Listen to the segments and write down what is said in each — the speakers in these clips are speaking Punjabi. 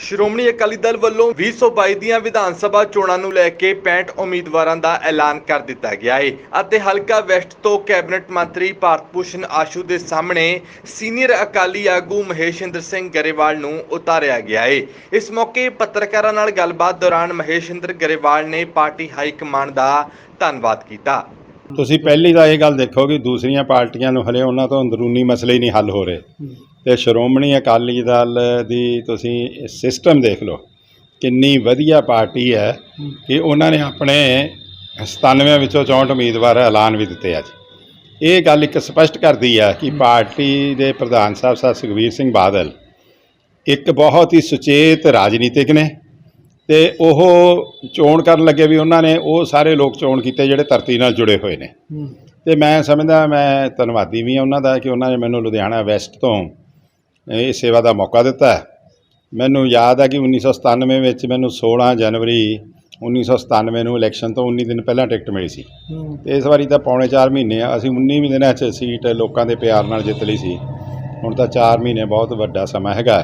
ਸ਼੍ਰੋਮਣੀ ਅਕਾਲੀ ਦਲ ਵੱਲੋਂ 2022 ਦੀਆਂ ਵਿਧਾਨ ਸਭਾ ਚੋਣਾਂ ਨੂੰ ਲੈ ਕੇ 65 ਉਮੀਦਵਾਰਾਂ ਦਾ ਐਲਾਨ ਕਰ ਦਿੱਤਾ ਗਿਆ ਹੈ ਅਤੇ ਹਲਕਾ ਵੈਸਟ ਤੋਂ ਕੈਬਨਿਟ ਮੰਤਰੀ ਭਾਰਤ ਭੂਸ਼ਣ ਆਸ਼ੂ ਦੇ ਸਾਹਮਣੇ ਸੀਨੀਅਰ ਅਕਾਲੀ ਆਗੂ ਮਹੇਸ਼ਿੰਦਰ ਸਿੰਘ ਗਰੇਵਾਲ ਨੂੰ ਉਤਾਰਿਆ ਗਿਆ ਹੈ ਇਸ ਮੌਕੇ ਪੱਤਰਕਾਰਾਂ ਨਾਲ ਗੱਲਬਾਤ ਦੌਰਾਨ ਮਹੇਸ਼ਿੰਦਰ ਗਰੇਵਾਲ ਨੇ ਪਾਰਟੀ ਹਾਈ ਕਮਾਂਡ ਦਾ ਧੰਨਵਾਦ ਕੀਤਾ। ਤੁਸੀਂ ਪਹਿਲੀ ਤਾਂ ਇਹ ਗੱਲ ਦੇਖੋ ਕਿ ਦੂਸਰੀਆਂ ਪਾਰਟੀਆਂ ਨੂੰ ਹਲੇ ਉਹਨਾਂ ਤੋਂ ਅੰਦਰੂਨੀ ਮਸਲੇ ਹੀ ਨਹੀਂ ਹੱਲ ਹੋ ਰਹੇ। ਤੇ ਸ਼੍ਰੋਮਣੀ ਅਕਾਲੀ ਦਲ ਦੀ ਤੁਸੀਂ ਸਿਸਟਮ ਦੇਖ ਲਓ ਕਿੰਨੀ ਵਧੀਆ ਪਾਰਟੀ ਹੈ ਕਿ ਉਹਨਾਂ ਨੇ ਆਪਣੇ 97 ਵਿੱਚੋਂ 64 ਉਮੀਦਵਾਰ ਐਲਾਨ ਵੀ ਦਿੱਤੇ ਅੱਜ। ਇਹ ਗੱਲ ਇੱਕ ਸਪਸ਼ਟ ਕਰਦੀ ਹੈ ਕਿ ਪਾਰਟੀ ਦੇ ਪ੍ਰਧਾਨ ਸਾਹਿਬ ਸਾਹਿਬ ਸੁਖਬੀਰ ਸਿੰਘ ਬਾਦਲ ਇੱਕ ਬਹੁਤ ਹੀ ਸੁਚੇਤ ਰਾਜਨੀਤਿਕ ਨੇ। ਤੇ ਉਹ ਚੋਣ ਕਰਨ ਲੱਗੇ ਵੀ ਉਹਨਾਂ ਨੇ ਉਹ ਸਾਰੇ ਲੋਕ ਚੋਣ ਕੀਤੇ ਜਿਹੜੇ ਧਰਤੀ ਨਾਲ ਜੁੜੇ ਹੋਏ ਨੇ। ਤੇ ਮੈਂ ਸਮਝਦਾ ਮੈਂ ਧੰਨਵਾਦੀ ਵੀ ਹਾਂ ਉਹਨਾਂ ਦਾ ਕਿ ਉਹਨਾਂ ਨੇ ਮੈਨੂੰ ਲੁਧਿਆਣਾ ਵੈਸਟ ਤੋਂ ਇਹ ਸੇਵਾ ਦਾ ਮੌਕਾ ਦਿੱਤਾ। ਮੈਨੂੰ ਯਾਦ ਹੈ ਕਿ 1997 ਵਿੱਚ ਮੈਨੂੰ 16 ਜਨਵਰੀ 1997 ਨੂੰ ਇਲੈਕਸ਼ਨ ਤੋਂ 19 ਦਿਨ ਪਹਿਲਾਂ ਟਿਕਟ ਮਿਲੀ ਸੀ। ਤੇ ਇਸ ਵਾਰੀ ਤਾਂ ਪੌਣੇ 4 ਮਹੀਨੇ ਆ ਅਸੀਂ 19 ਦਿਨਾਂ 'ਚ ਸੀਟ ਲੋਕਾਂ ਦੇ ਪਿਆਰ ਨਾਲ ਜਿੱਤ ਲਈ ਸੀ। ਹੁਣ ਤਾਂ 4 ਮਹੀਨੇ ਬਹੁਤ ਵੱਡਾ ਸਮਾਂ ਹੈਗਾ।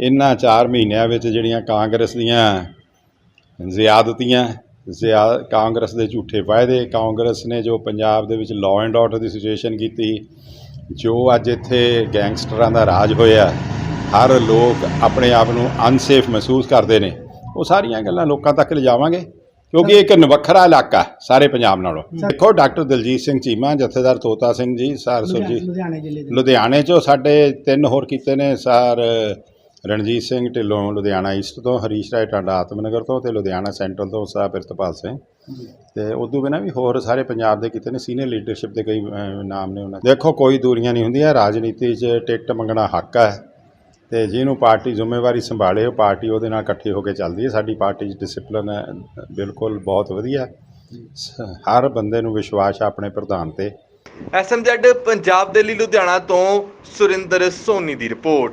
ਇਹਨਾਂ 4 ਮਹੀਨਿਆਂ ਵਿੱਚ ਜਿਹੜੀਆਂ ਕਾਂਗਰਸ ਦੀਆਂ ਜ਼ਿਆਦਤੀਆਂ ਜ਼ਿਆ ਕਾਂਗਰਸ ਦੇ ਝੂਠੇ ਵਾਅਦੇ ਕਾਂਗਰਸ ਨੇ ਜੋ ਪੰਜਾਬ ਦੇ ਵਿੱਚ ਲਾਅ ਐਂਡ ਆਰਡਰ ਦੀ ਸਿਚੁਏਸ਼ਨ ਕੀਤੀ ਜੋ ਅੱਜ ਇੱਥੇ ਗੈਂਗਸਟਰਾਂ ਦਾ ਰਾਜ ਹੋਇਆ ਹਰ ਲੋਕ ਆਪਣੇ ਆਪ ਨੂੰ ਅਨਸੇਫ ਮਹਿਸੂਸ ਕਰਦੇ ਨੇ ਉਹ ਸਾਰੀਆਂ ਗੱਲਾਂ ਲੋਕਾਂ ਤੱਕ ਲਿਜਾਵਾਂਗੇ ਕਿਉਂਕਿ ਇਹ ਇੱਕ ਨਵੱਖਰਾ ਇਲਾਕਾ ਸਾਰੇ ਪੰਜਾਬ ਨਾਲੋਂ। ਦੇਖੋ ਡਾਕਟਰ ਦਲਜੀਤ ਸਿੰਘ ਚੀਮਾ ਜਥੇਦਾਰ ਤੋਤਾ ਸਿੰਘ ਜੀ ਸਾਰਸੁਰ ਜੀ ਲੁਧਿਆਣੇ ਜ਼ਿਲ੍ਹੇ ਦੇ। ਲੁਧਿਆਣੇ ਚੋਂ ਸਾਡੇ ਤਿੰਨ ਹੋਰ ਕੀਤੇ ਨੇ ਸਰ ਰਣਜੀਤ ਸਿੰਘ ਢਿੱਲੋਂ ਲੁਧਿਆਣਾ ਈਸਟ ਤੋਂ ਹਰੀਸ਼ ਰਾਏ ਟਾਂਡਾ ਆਤਮਨਗਰ ਤੋਂ ਤੇ ਲੁਧਿਆਣਾ ਸੈਂਟਰਲ ਤੋਂ ਸਾ ਪ੍ਰਿਤਪਾਲ ਸਿੰਘ। ਤੇ ਉਦੋਂ ਬਿਨਾਂ ਵੀ ਹੋਰ ਸਾਰੇ ਪੰਜਾਬ ਦੇ ਕੀਤੇ ਨੇ ਸੀਨੀਅਰ ਲੀਡਰਸ਼ਿਪ ਦੇ ਕਈ ਨਾਮ ਨੇ ਉਹਨਾਂ। ਦੇਖੋ ਕੋਈ ਦੂਰੀਆਂ ਨਹੀਂ ਹੁੰਦੀਆਂ ਰਾਜਨੀਤੀ 'ਚ ਟਿਕਟ ਮੰਗਣਾ ਹੱਕ ਹੈ। ਤੇ ਜਿਹਨੂੰ ਪਾਰਟੀ ਜ਼ਿੰਮੇਵਾਰੀ ਸੰਭਾਲੇ ਉਹ ਪਾਰਟੀ ਉਹਦੇ ਨਾਲ ਇਕੱਠੀ ਹੋ ਕੇ ਚੱਲਦੀ ਹੈ। ਸਾਡੀ ਪਾਰਟੀ 'ਚ ਡਿਸਪਲਿਨ ਹੈ ਬਿਲਕੁਲ ਬਹੁਤ ਵਧੀਆ। ਸ- ਹਰ ਬੰਦੇ ਨੂੰ ਵਿਸ਼ਵਾਸ ਹੈ ਆਪਣੇ ਪ੍ਰਧਾਨ ਤੇ। ਐਸਐਮਜ਼ੈਡ ਪੰਜਾਬ ਦੇ ਲਈ ਲੁਧਿਆਣਾ ਤੋਂ ਸੁਰਿੰਦਰ ਸੋਨੀ ਦੀ report.